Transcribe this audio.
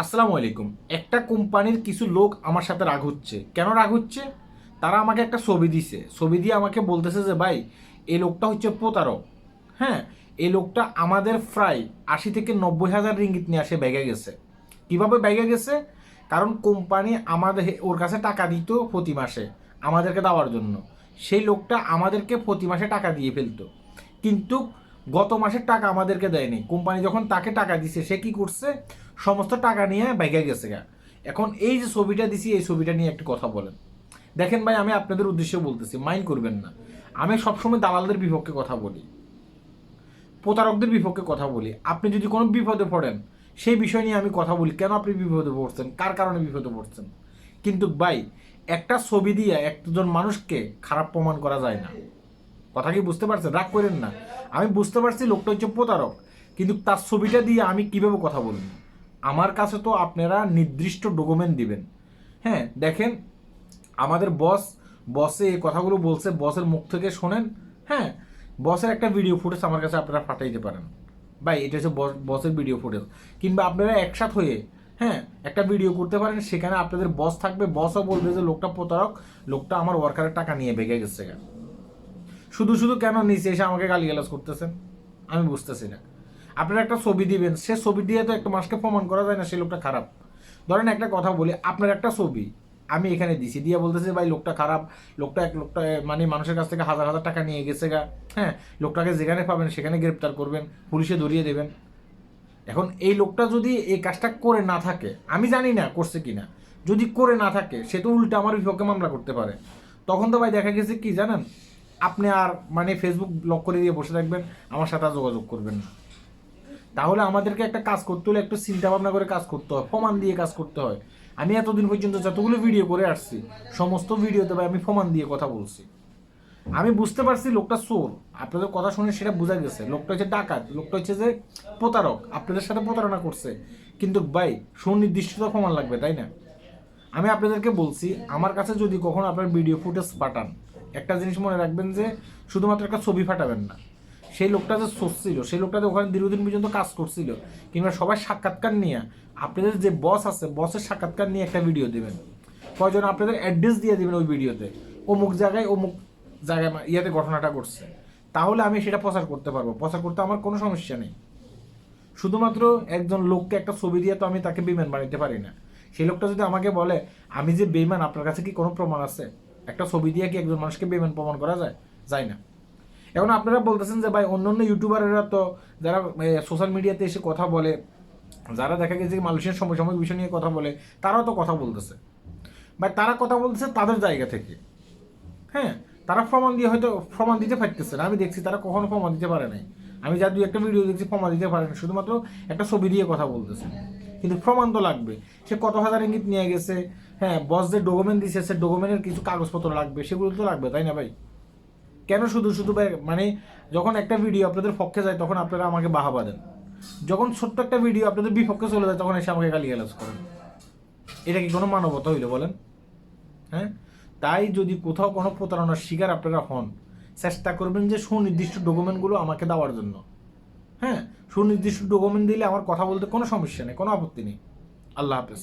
আসসালামু আলাইকুম। একটা কোম্পানির কিছু লোক আমার সাথে রাগ হচ্ছে। কেন রাগ হচ্ছে? তারা আমাকে একটা ছবি দিছে। ছবি দিয়ে আমাকে বলতেছে যে, ভাই, এই লোকটা হচ্ছে প্রতারক। হ্যাঁ এই লোকটা আমাদের প্রায় আশি থেকে নব্বই হাজার রিঙ্গিত নিয়ে আসে, ব্যাগে গেছে। কীভাবে ব্যাগে গেছে? কারণ কোম্পানি আমাদের ওর কাছে টাকা দিত প্রতি মাসে আমাদেরকে দেওয়ার জন্য। সেই লোকটা আমাদেরকে প্রতি মাসে টাকা দিয়ে ফেলতো। কিন্তু গত মাসের টাকা আমাদেরকে দেয়নি। কোম্পানি যখন তাকে টাকা দিছে, সে কি করছে? সমস্ত টাকা নিয়ে ব্যাগে গেছে গা। এখন এই যে ছবিটা দিছি, এই ছবিটা নিয়ে একটু কথা বলেন। দেখেন ভাই, আমি আপনাদের উদ্দেশ্যে বলতেছি, মাইন্ড করবেন না। আমি সবসময় দালালদের বিপক্ষে কথা বলি, প্রতারকদের বিপক্ষে কথা বলি। আপনি যদি কোনো বিপদে পড়েন, সেই বিষয় নিয়ে আমি কথা বলি, কেন আপনি বিপদে পড়ছেন? কার কারণে বিপদে পড়ছেন? কিন্তু ভাই, একটা ছবি দিয়ে একজন মানুষকে খারাপ প্রমাণ করা যায় না। কথা কি বুঝতে পারছেন? রাগ করেন না। আমি বুঝতে পারছি লোকটা হচ্ছে প্রতারক, কিন্তু তার ছবিটা দিয়ে আমি কীভাবে কথা বলব? আমার কাছে তো আপনারা নির্দিষ্ট ডকুমেন্ট দিবেন। হ্যাঁ দেখেন, আমাদের বস, বসে এই কথাগুলো বলছে, বসের মুখ থেকে শোনেন হ্যাঁ বসের একটা ভিডিও ফুটেজ আমার কাছে আপনারা পাঠাইতে পারেন। ভাই, এটা হচ্ছে বস- বসের ভিডিও ফুটেজ কিংবা আপনারা একসাথ হয়ে হ্যাঁ একটা ভিডিও করতে পারেন, সেখানে আপনাদের বস থাকবে, বসও বলবে যে লোকটা প্রতারক, লোকটা আমার ওয়ার্কারের টাকা নিয়ে বেগে গেছে। কেন শুধু শুধু কেন নিচে এসে আমাকে গালিগালাজ করতেছেন? আমি বুঝতেছি না। আপনারা একটা ছবি দিবেন, সে ছবি দিয়ে তো একটা মানুষকে প্রমাণ করা যায় না, সে লোকটা খারাপ। ধরেন একটা কথা বলি, আপনার একটা ছবি, আমি এখানে দিছি, দিয়ে বলতেছি ভাই, লোকটা খারাপ, লোকটা এক, লোকটা মানে মানুষের কাছ থেকে হাজার হাজার টাকা নিয়ে গেছে গা। হ্যাঁ লোকটাকে যেখানে পাবেন সেখানে গ্রেপ্তার করবেন, পুলিশে ধরিয়ে দেবেন। এখন এই লোকটা যদি এই কাজটা করে না থাকে, আমি জানি না করছে কি না, যদি করে না থাকে, সে তো উল্টা আমার বিপক্ষে মামলা করতে পারে। তখন তো ভাই দেখা গেছে কি জানেন? আপনি আর মানে ফেসবুক ব্লক করে দিয়ে বসে থাকবেন, আমার সাথে আর যোগাযোগ করবেন না। তাহলে আমাদেরকে একটা কাজ করতে হলে একটু চিন্তা ভাবনা করে কাজ করতে হয়, প্রমাণ দিয়ে কাজ করতে হয়। আমি এতদিন পর্যন্ত যতগুলো ভিডিও করে আসছি, সমস্ত ভিডিওতে ভাই আমি প্রমাণ দিয়ে কথা বলছি। আমি বুঝতে পারছি লোকটা চোর, আপনাদের কথা শুনে সেটা বোঝা গেছে। লোকটা হচ্ছে ডাকাত, লোকটা হচ্ছে যে প্রতারক, আপনাদের সাথে প্রতারণা করছে। কিন্তু ভাই সুনির্দিষ্ট প্রমাণ লাগবে, তাই না? আমি আপনাদেরকে বলছি, আমার কাছে যদি কখনো আপনার ভিডিও ফুটেজ পাঠান একটা জিনিস মনে রাখবেন যে শুধুমাত্র একটা ছবি ফাটাবেন না। সেই লোকটা যে সোর্স ছিল সেই লোকটা যে ওখানে দীর্ঘদিন পর্যন্ত কাজ করছিল, কিংবা সবাই সাক্ষাৎকার নিয়ে, আপনাদের যে বস আছে বসের সাক্ষাৎকার নিয়ে একটা ভিডিও দেবেন। কয়জন আপনাদের অ্যাড্রেস দিয়ে দেবেন ওই ভিডিওতে অমুক জায়গায় অমুক জায়গায় ইয়াতে ঘটনাটা করছে তাহলে আমি সেটা প্রচার করতে পারব। প্রচার করতে আমার কোনো সমস্যা নেই। শুধুমাত্র একজন লোককে একটা ছবি দিয়ে তো আমি তাকে বেইমান বানাইতে পারি না। সেই লোকটা যদি আমাকে বলে, আমি যে বেইমান, আপনার কাছে কি কোনো প্রমাণ আছে? একটা ছবি দিয়ে কি একজন মানুষকে বেইমান প্রমাণ করা যায়? যায় না। এখন আপনারা বলতেছেন যে ভাই অন্য অন্য ইউটিউবাররা তো যারা সোশ্যাল মিডিয়াতে এসে কথা বলে, যারা দেখা গেছে মানুষের সমসাময়িক বিষয় নিয়ে কথা বলে, তারাও তো কথা বলতেছে। ভাই তারা কথা বলতেছে তাদের জায়গা থেকে। হ্যাঁ তারা প্রমাণ দিয়ে হয়তো প্রমাণ দিতে পারতেছে না। আমি দেখছি তারা কখনো প্রমাণ দিতে পারে নাই। আমি যা দুই একটা ভিডিও দেখছি প্রমাণ দিতে পারে না শুধুমাত্র একটা ছবি দিয়ে কথা বলতেছে। কিন্তু প্রমাণ তো লাগবে। সে কত হাজার ইঙ্গিত নিয়ে গেছে হ্যাঁ বস যে ডকুমেন্ট দিছে, সে ডকুমেন্টের কিছু কাগজপত্র লাগবে, সেগুলো তো লাগবে, তাই না ভাই? কেন শুধু শুধু ভাই মানে যখন একটা ভিডিও আপনাদের পক্ষে যায়, তখন আপনারা আমাকে বাহাবা দেন। যখন ছোট্ট একটা ভিডিও আপনাদের বিপক্ষে চলে যায়, তখন এসে আমাকে গালিগালাজ করেন। এটা কি কোনো মানবতা হইল বলেন? হ্যাঁ? তাই যদি কোথাও কোনো প্রতারণার শিকার আপনারা হন, চেষ্টা করবেন যে সুনির্দিষ্ট ডকুমেন্টগুলো আমাকে দেওয়ার জন্য। হ্যাঁ সুনির্দিষ্ট ডকুমেন্ট দিলে আমার কথা বলতে কোনো সমস্যা নেই, কোনো আপত্তি নেই। আল্লাহ হাফেজ।